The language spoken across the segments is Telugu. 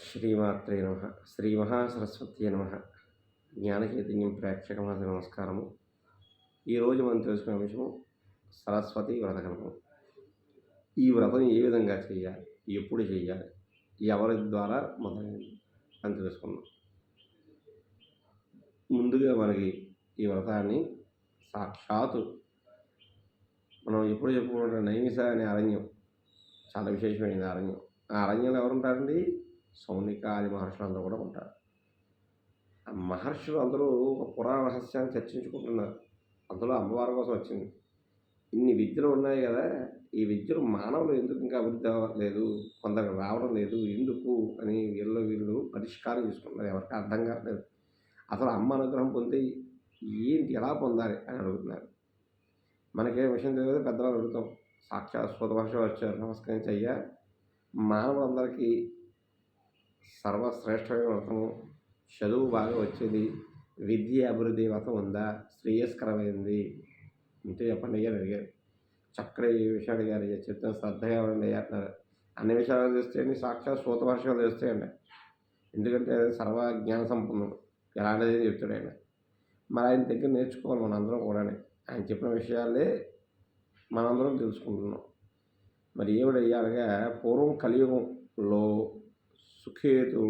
శ్రీమాత్రే నమ శ్రీ మహాసరస్వతి నమ జ్ఞానచైతన్యం ప్రేక్షక మాత నమస్కారము ఈరోజు మనం తెలుసుకునే అంశము సరస్వతి వ్రతకరణము ఈ వ్రతం ఏ విధంగా చేయాలి ఎప్పుడు చేయాలి ఎవరి ద్వారా మొదలైంది అని తెలుసుకున్నాం ముందుగా మనకి ఈ వ్రతాన్ని సాక్షాత్తు మనం ఎప్పుడు చెప్పుకుంటున్న నైమిష అనే అరణ్యం. చాలా విశేషమైన అరణ్యం. ఆ అరణ్యంలో ఎవరుంటారండి? సౌనిక సౌనికాది మహర్షులు అందరూ కూడా ఉంటారు. ఆ మహర్షులు అందరూ ఒక పురాణ రహస్యాన్ని చర్చించుకుంటున్నారు. అందులో అమ్మవారి కోసం వచ్చింది. ఇన్ని విద్యలు ఉన్నాయి కదా ఈ విద్యలు మానవులు ఎందుకు ఇంకా అభివృద్ధి అవ్వట్లేదు? కొందరికి రావడం లేదు ఎందుకు అని వీళ్ళు వీళ్ళు పరిష్కారం తీసుకుంటున్నారు. ఎవరికి అర్థం కావట్లేదు. అసలు అమ్మ అనుగ్రహం పొంది ఏంటి ఎలా పొందాలి అని అడుగుతున్నారు. మనకే విషయం తెలియదు పెద్దవాళ్ళు అడుగుతాం. సాక్షాత్ స్వత భాష వచ్చారు. నమస్కరించి అయ్యా మానవులందరికీ సర్వశ్రేష్టమైన వ్రతము చదువు బాగా వచ్చేది. విద్య అభివృద్ధి వ్రతం ఉందా? శ్రేయస్కరమైంది. అంటే చెప్పండి అయ్యారు అడిగారు చక్కటి విషయాలు గారు అడిగారు చెప్తాను శ్రద్ధగా ఉండండి అంటున్నారు. అన్ని విషయాలు తెలుస్తాయండి సాక్షాత్ సూత భాషలు తెలుస్తాయండి. ఎందుకంటే సర్వ జ్ఞాన సంపన్నుడు. ఎలాంటిది చెప్తాడు ఆయన. మరి ఆయన దగ్గర నేర్చుకోవాలి మనందరం కూడా ఆయన చెప్పిన విషయాలే మనందరం తెలుసుకుంటున్నాం. మరి ఏమిడయ్యాలుగా పూర్వం కలియుగంలో సుఖేతు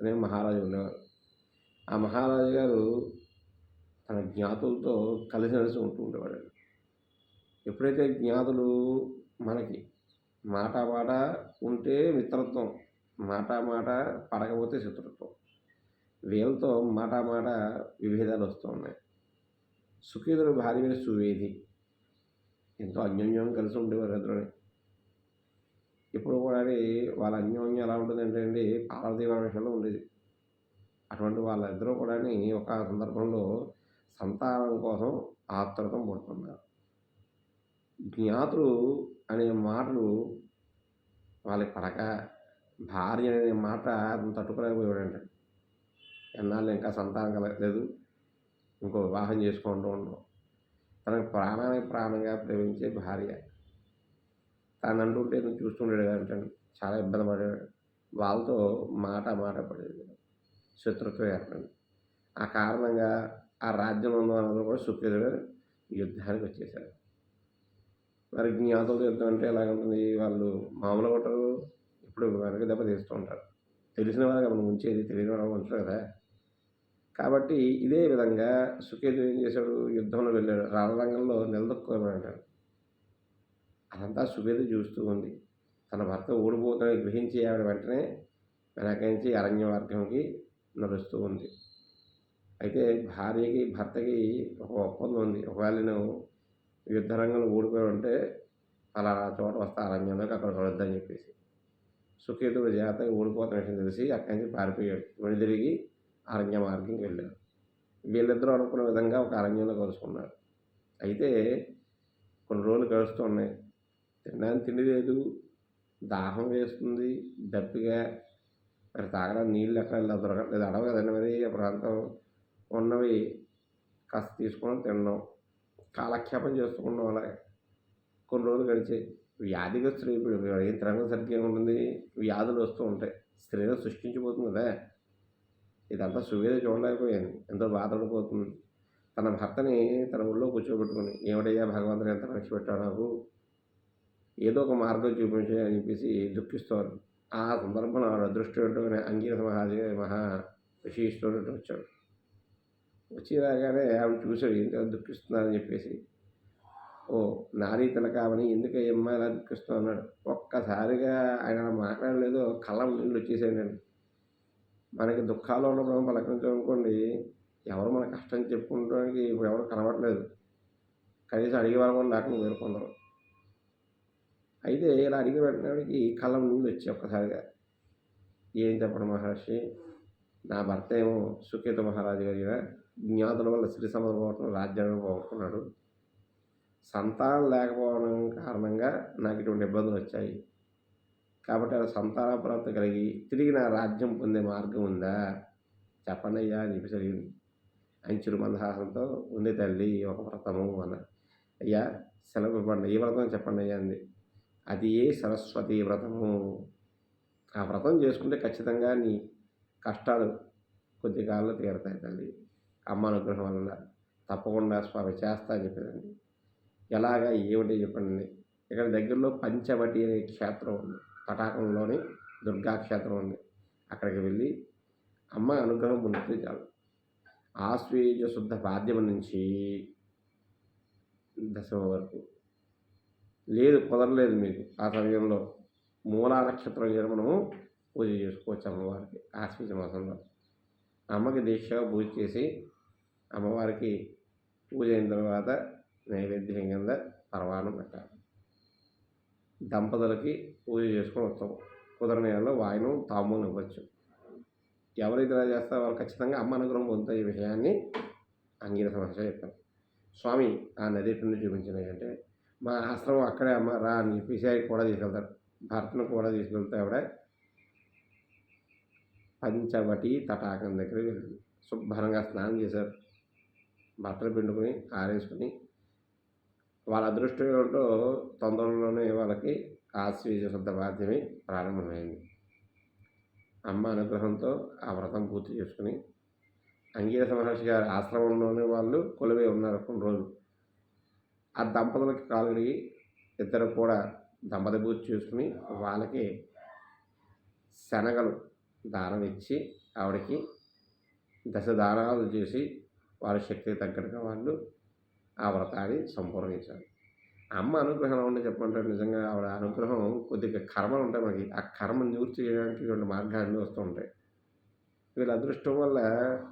అనే మహారాజు ఉండేవారు ఆ మహారాజు గారు తన జ్ఞాతులతో కలిసి నడిచి ఉంటూ ఉండేవాడు ఎప్పుడైతే జ్ఞాతులు మనకి మాట మాట ఉంటే మిత్రత్వం మాట మాట పడకపోతే శత్రుత్వం వీళ్ళతో మాట మాట విభేదాలు వస్తూ ఉన్నాయి. సుఖేతుడు భార్య మీద సువేది ఎంతో అన్యోన్యం కలిసి ఉండేవారు ఇద్దరుని ఇప్పుడు కూడా వాళ్ళ అన్యోన్యం ఎలా ఉంటుందంటే అండి పార్వతీ విషయంలో ఉండేది. అటువంటి వాళ్ళిద్దరూ కూడా ఒక సందర్భంలో సంతానం కోసం ఆత్రతం పడుతున్నారు. జ్ఞాతులు అనే మాటలు వాళ్ళకి పడక భార్య అనే మాట అతను తట్టుకోలేకపోయాడంట. ఎన్నాళ్ళు ఇంకా సంతానం కలగలేదు ఇంకో వివాహం చేసుకుంటూ ఉండడం. తనకు ప్రాణానికి ప్రాణంగా ప్రేమించే భార్య. తను అంటుంటే నువ్వు చూస్తుండేడు అంటాను చాలా ఇబ్బంది పడేవాడు వాళ్ళతో మాట మాట పడేది శత్రుత్వం ఏర్పడింది. ఆ కారణంగా ఆ రాజ్యం ఉన్న వాళ్ళందరూ కూడా సుఖేతుడు యుద్ధానికి వచ్చేసారు. మరి జ్ఞాతులతో యుద్ధం అంటే ఎలా ఉంటుంది? వాళ్ళు మామూలు కొట్టరు ఇప్పుడు వెనక దెబ్బ తీస్తూ ఉంటారు. తెలిసిన వాళ్ళకి మనం ఉంచేది తెలియని వాళ్ళు ఉంచరు కదా. కాబట్టి ఇదే విధంగా సుఖేదు ఏం చేశాడు? యుద్ధంలో వెళ్ళాడు. రాళ్ళ రంగంలో నిలదొక్కోమని అంటాడు. అదంతా సుబేద చూస్తూ ఉంది. తన భర్త ఓడిపోతాడని గ్రహించి ఆవిడ వెంటనే వెనకించి అరణ్య మార్గంకి నడుస్తూ ఉంది. అయితే భార్యకి భర్తకి ఒక ఒప్పందం ఉంది. ఒకవేళ నేను యుద్ధరంగంలో ఓడిపోయి ఉంటే అలా చోట వస్తా అరణ్యంలోకి అక్కడ కలుద్దని చెప్పేసి. సుఖేతుడు జాతకి ఓడిపోతున్న విషయం తెలిసి అక్కడి నుంచి పారిపోయాడు. వెనుదిరిగి అరణ్య మార్గంకి వెళ్ళాడు. వీళ్ళిద్దరూ అనుకున్న విధంగా ఒక అరణ్యంలో కలుసుకున్నాడు. అయితే కొన్ని రోజులు గడుస్తూ ఉన్నాయి. తినడానికి తిండి లేదు. దాహం వేస్తుంది. దప్పిగా మరి తాగడానికి నీళ్ళు ఎక్కడ దొరకట్లేదు. అడవి కదండి మరి ఆ ప్రాంతం. ఉన్నవి కాస్త తీసుకొని తినడం కాలక్షేపం చేసుకున్నాం అలా కొన్ని రోజులు గడిచాయి. వ్యాధిగ్రస్తులు ఇప్పుడు ఏం తినడం సరిగ్గా ఉంటుంది. వ్యాధులు వస్తూ ఉంటాయి. స్త్రీలు సృష్టించిపోతుంది కదా. ఇదంతా సువేద చూడలేకపోయాను. ఎంతో బాధపడిపోతుంది. తన భర్తని తన ఊళ్ళో కూర్చోబెట్టుకుని ఏమిటయ్యా భగవంతుని ఎంత రక్ష పెట్టాడు నాకు? ఏదో ఒక మార్గం చూపించే అని చెప్పేసి దుఃఖిస్తారు ఆ సందర్భంలో ఆవిడ అదృష్టం అంగీరథ మహాదేవి మహా ఋషిస్తూనే వచ్చాడు. వచ్చి రాగానే ఆవిడ చూశాడు ఎందుకు దుఃఖిస్తున్నారని చెప్పేసి. ఓ నారీ తిలకామని ఎందుకు అమ్మాయి ఇలా దుఃఖిస్తూ అన్నాడు. ఒక్కసారిగా ఆయన మాట్లాడలేదు కళ్ళ నీళ్ళు వచ్చేసాడండి మనకి దుఃఖాలు ఉన్నప్పుడు పలకరించాం అనుకోండి ఎవరు మన కష్టం చెప్పుకోవడానికి ఇప్పుడు ఎవరు కనబడలేదు. కనీసం అడిగే వాళ్ళు కూడా లేకుండా వేరుకుందరు అయితే ఇలా అడిగి పెట్టడానికి కళ్ళం నీళ్ళు వచ్చాయి ఒక్కసారిగా. ఏం చెప్పడం మహర్షి? నా భర్త ఏమో సుఖేత మహారాజు గారి జ్ఞాతుల వల్ల శ్రీ పోవటం రాజ్యాన్ని పోగొట్టుకున్నాడు. సంతానం లేకపోవడం కారణంగా నాకు ఇటువంటి ఇబ్బందులు వచ్చాయి. కాబట్టి అలా సంతాన ప్రాప్తి కలిగి తిరిగి నా రాజ్యం పొందే మార్గం ఉందా? చెప్పండి అయ్యా అని చెప్పేసి అడిగింది. ఆయన చిరుమందహాసంతో ఉంది తల్లి ఒక వ్రతము అన్న. అయ్యా సెలవు ఇవ్వండి ఈ వ్రతం చెప్పండి అయ్యా అంది. అది ఏ సరస్వతి వ్రతము ఆ వ్రతం చేసుకుంటే ఖచ్చితంగా నీ కష్టాలు కొద్ది కాలంలో తీరతాయి తల్లి. అమ్మ అనుగ్రహం వల్ల తప్పకుండా స్వామి చేస్తా అని చెప్పేదండి. ఎలాగా ఏమిటి చెప్పండి. ఇక్కడ దగ్గరలో పంచవటి అనే క్షేత్రం ఉంది. తటాకంలోని దుర్గా క్షేత్రం ఉంది. అక్కడికి వెళ్ళి అమ్మ అనుగ్రహం పొందితే చాలు. ఆశ్వేజ శుద్ధ పాద్యం నుంచి దశమ వరకు లేదు కుదరలేదు మీకు. ఆ సమయంలో మూలా నక్షత్రం మనము పూజ చేసుకోవచ్చు అమ్మవారికి ఆశ్వేజ మాసంలో. అమ్మకి దీక్షగా పూజ చేసి అమ్మవారికి పూజ అయిన తర్వాత నైవేద్యం కింద పరవాణం పెట్టాలి. దంపతులకి పూజ చేసుకుని వస్తాం కుదరని నెలలో వాయినం తాంబూలం ఇవ్వచ్చు. ఎవరైతే ఇలా చేస్తారో వాళ్ళు ఖచ్చితంగా అమ్మ అనుగ్రహం పొందుతాయి ఈ విషయాన్ని అంగీర సమస్య చెప్పారు. స్వామి ఆ నది నుండి చూపించినాయి అంటే మా ఆశ్రమం అక్కడే అమ్మ రా అని చెప్పేసి ఆయన కూడా తీసుకెళ్తారు. భర్తను కూడా తీసుకెళ్తే ఆవిడ పంచవటి తటాకం దగ్గర వెళ్ళింది శుభ్రంగా స్నానం చేశారు. బట్టలు పిండుకొని ఆరేసుకుని వాళ్ళ అదృష్టం ఏమిటో తొందరలోనే వాళ్ళకి ఆశ్వీజ శుద్ధ బాధ్యమే ప్రారంభమైంది. అమ్మ అనుగ్రహంతో ఆ వ్రతం పూర్తి చేసుకుని అంగీరస మహర్షి గారి ఆశ్రమంలోనే వాళ్ళు కొలువై ఉన్నారు. కొన్ని రోజులు ఆ దంపతులకి కాలు ఇద్దరు కూడా దంపతి పూజ చేసుకుని వాళ్ళకి శనగలు దానం ఇచ్చి ఆవిడకి దశ దానాలు చేసి వాళ్ళ శక్తికి తగ్గట్టుగా వాళ్ళు ఆ వ్రతాన్ని సంపూర్ణించారు. అమ్మ అనుగ్రహం ఉంటే చెప్పంటే నిజంగా? ఆవిడ అనుగ్రహం కొద్దిగా కర్మలు ఉంటాయి మనకి. ఆ కర్మ నివృత్తి చేయడానికి రెండు మార్గాలు వస్తూ ఉంటాయి. వీళ్ళ అదృష్టం వల్ల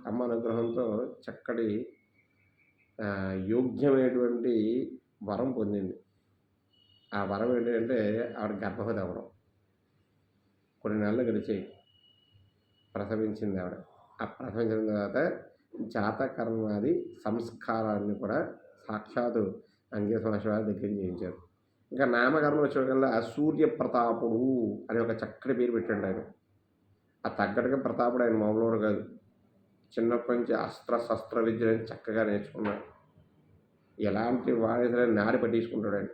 అమ్మ అనుగ్రహంతో చక్కటి యోగ్యమైనటువంటి వరం పొందింది. ఆ వరం ఏంటంటే ఆవిడ గర్భవతి అవ్వడం కొన్ని నెలలు గడిచాయి. ప్రసవించింది ఆవిడ. ఆ ప్రసవించిన తర్వాత జాతకర్మాది సంస్కారాన్ని కూడా సాక్షాత్తు అంగేశ్వర దగ్గర చేయించారు. ఇంకా నామకరణం వచ్చేకల్లా సూర్య ప్రతాపుడు అని ఒక చక్కటి పేరు పెట్టండి ఆయన. ఆ తగ్గట్టుగా ప్రతాపుడు ఆయన మామూలు కాదు. చిన్నప్పటి నుంచి అస్త్ర శస్త్ర విద్యను చక్కగా నేర్చుకున్నాడు. ఎలాంటి వాడే నాడి పట్టించుకుంటాడండి.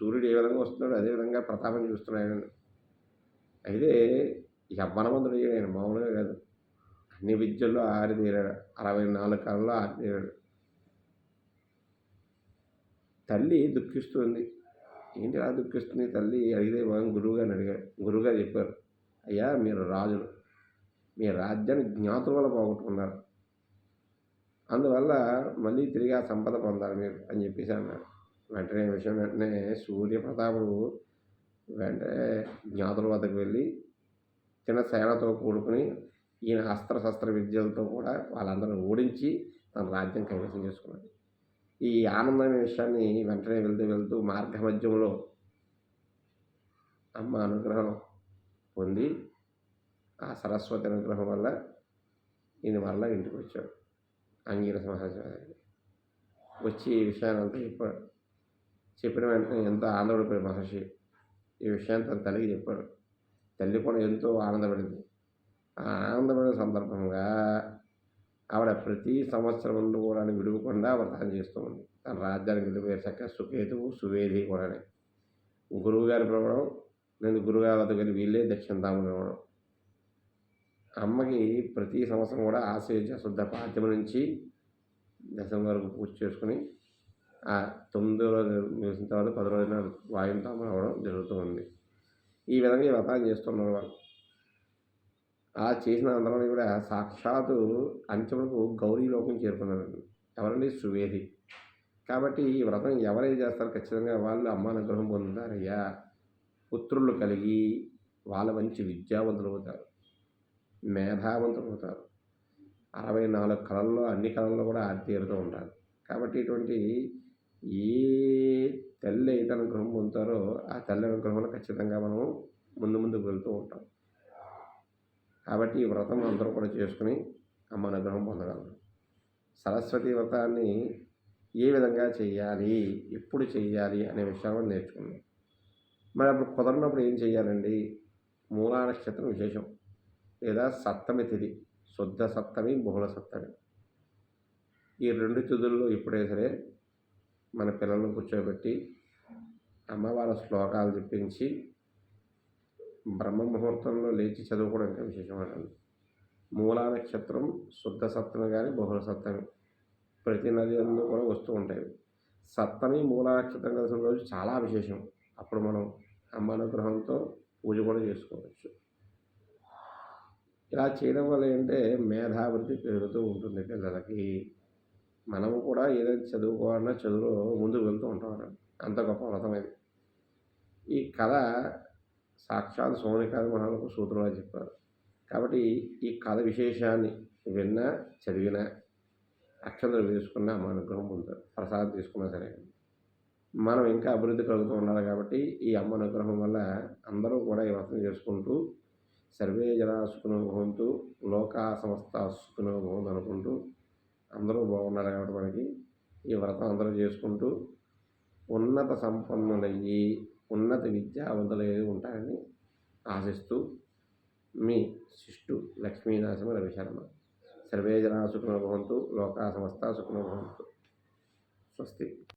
సూర్యుడు ఏ విధంగా వస్తున్నాడు అదే విధంగా ప్రతాపం చూస్తున్నాడు ఆయన అయితే యవ్వనవంతుడు అయ్యాడు ఆయన మామూలుగా కాదు. అన్ని విద్యల్లో ఆరితేరాడు. అరవై నాలుగు కాలంలో ఆరితేరాడు. తల్లి దుఃఖిస్తుంది. ఏంటి అలా దుఃఖిస్తుంది? తల్లి అడిగితే మనం గురువుగారిని అడిగాడు. గురువుగారు చెప్పారు అయ్యా మీరు రాజులు. మీ రాజ్యాన్ని జ్ఞాతుల వల్ల పోగొట్టుకున్నారు. అందువల్ల మళ్ళీ తిరిగి ఆ సంపద పొందాలి మీరు అని చెప్పేసి అన్నారు. వెంటనే విషయం వెంటనే సూర్యప్రతాపుడు వెంటనే జ్ఞాతుల వద్దకు వెళ్ళి చిన్న సేనతో కూడుకుని ఈయన అస్త్ర శస్త్ర విద్యలతో కూడా వాళ్ళందరూ ఓడించి తన రాజ్యం కైవసం చేసుకున్నాడు. ఈ ఆనందమైన విషయాన్ని వెంటనే వెళ్తూ వెళ్తూ మార్గ మధ్యంలో అమ్మ అనుగ్రహం పొంది ఆ సరస్వతి అనుగ్రహం వల్ల ఈయన వల్ల ఇంటికి వచ్చాడు. అంగీరస మహాశివాచార్య వచ్చి ఈ విషయాన్ని చెప్పాడు. చెప్పిన వెంటనే ఎంతో ఆనందపడిపోయి మహర్షి. ఈ విషయాన్ని తన తల్లికి చెప్పాడు. తల్లి కూడా ఎంతో ఆనందపడింది. ఆ ఆనందపడిన సందర్భంగా ఆవిడ ప్రతి సంవత్సరం కూడా విడువకుండా వ్రతం చేస్తూ ఉంది. తన రాజ్యానికి వెళ్ళిపోయారు సుకేతువు సువేది కూడా గురువుగారి పిలవడం నేను గురుగారి వద్దకు వెళ్ళి వీళ్ళే దక్షిణ తాము ఇవ్వడం అమ్మకి ప్రతి సంవత్సరం కూడా ఆశ్రయించ శుద్ధ పాఠ్యం నుంచి దశం వరకు పూజ చేసుకుని ఆ తొమ్మిదో రోజు ముగిసిన తర్వాత పది రోజున వాయువు అవడం అవ్వడం జరుగుతూ ఉంది. ఈ విధంగా ఈ వ్రతాన్ని చేస్తున్నారు వాళ్ళు. ఆ చేసిన అందరం కూడా సాక్షాత్తు అంచెములకు గౌరీ లోకం చేరుకున్నారు ఎవరండి? సువేది. కాబట్టి ఈ వ్రతం ఎవరైతే చేస్తారో ఖచ్చితంగా వాళ్ళు అమ్మ అనుగ్రహం పొందుతారయ్యా. పుత్రులు కలిగి వాళ్ళ మంచి విద్యావంతులు అవుతారు. మేధావంతులు అవుతారు అరవై నాలుగు కళల్లో అన్ని కళల్లో కూడా ఆరితేరుతూ ఉంటారు. కాబట్టి ఇటువంటి ఏ తల్లి అయితే అనుగ్రహం పొందుతారో ఆ తల్లి అనుగ్రహంలో ఖచ్చితంగా మనం ముందు ముందుకు వెళ్తూ ఉంటాం. కాబట్టి ఈ వ్రతం అందరూ కూడా చేసుకుని అమ్మ అనుగ్రహం పొందగలరు. సరస్వతి వ్రతాన్ని ఏ విధంగా చేయాలి ఎప్పుడు చేయాలి అనే విషయాలను నేర్చుకున్నాం. మరి అప్పుడు కుదరినప్పుడు ఏం చేయాలండి? మూలా నక్షత్రం విశేషం. లేదా సప్తమి తిథి శుద్ధ సప్తమి బహుళ సప్తమి. ఈ రెండు తిథుల్లో ఇప్పుడే సరే మన పిల్లలను కూర్చోబెట్టి అమ్మవారి శ్లోకాలు చెప్పించి బ్రహ్మ ముహూర్తంలో లేచి చదువుకోవడం ఇంకా విశేషం మూలా నక్షత్రం శుద్ధ సప్తమి కానీ బహుళ సప్తమి. ప్రతి నది కూడా వస్తూ ఉంటాయి. సప్తమి మూలా నక్షత్రం కలిసిన రోజు చాలా విశేషం. అప్పుడు మనం అమ్మ అనుగ్రహంతో పూజ కూడా చేసుకోవచ్చు. ఇలా చేయడం వల్ల ఏంటంటే మేధావృత్తి పెరుగుతూ ఉంటుంది పిల్లలకి మనము కూడా ఏదైతే చదువుకోవాలన్నా చదువులో ముందుకు వెళ్తూ ఉంటాం అంత గొప్ప వ్రతం ఇది. ఈ కథ సాక్షాత్ సోనికాది మహాలకు సూత్రంగా చెప్పారు. కాబట్టి ఈ కథ విశేషాన్ని విన్నా చదివినా అక్షంతలు వేసుకున్నా మన అనుగ్రహం పొందుతారు. ప్రసాదం తీసుకున్నా సరే. మనం ఇంకా అభివృద్ధి కలుగుతూ ఉండాలి కాబట్టి ఈ అమ్మ అనుగ్రహం వల్ల అందరూ కూడా ఈ వ్రతం చేసుకుంటూ సర్వే జనా సుఖనో భవంతు లోకా సంస్థ సుఖనో భవంతు అనుకుంటూ అందరూ బాగున్నారు కాబట్టి మనకి ఈ వ్రతం అందరూ చేసుకుంటూ ఉన్నత సంపన్నులయ్యి ఉన్నత విద్యావంతులు ఉంటారని ఆశిస్తూ మీ శిష్టు లక్ష్మీనరసింహ రవిశర్మ సర్వే జనా సుఖనో భవంతు లోకా సమస్త సుఖనో భవంతు. స్వస్తి.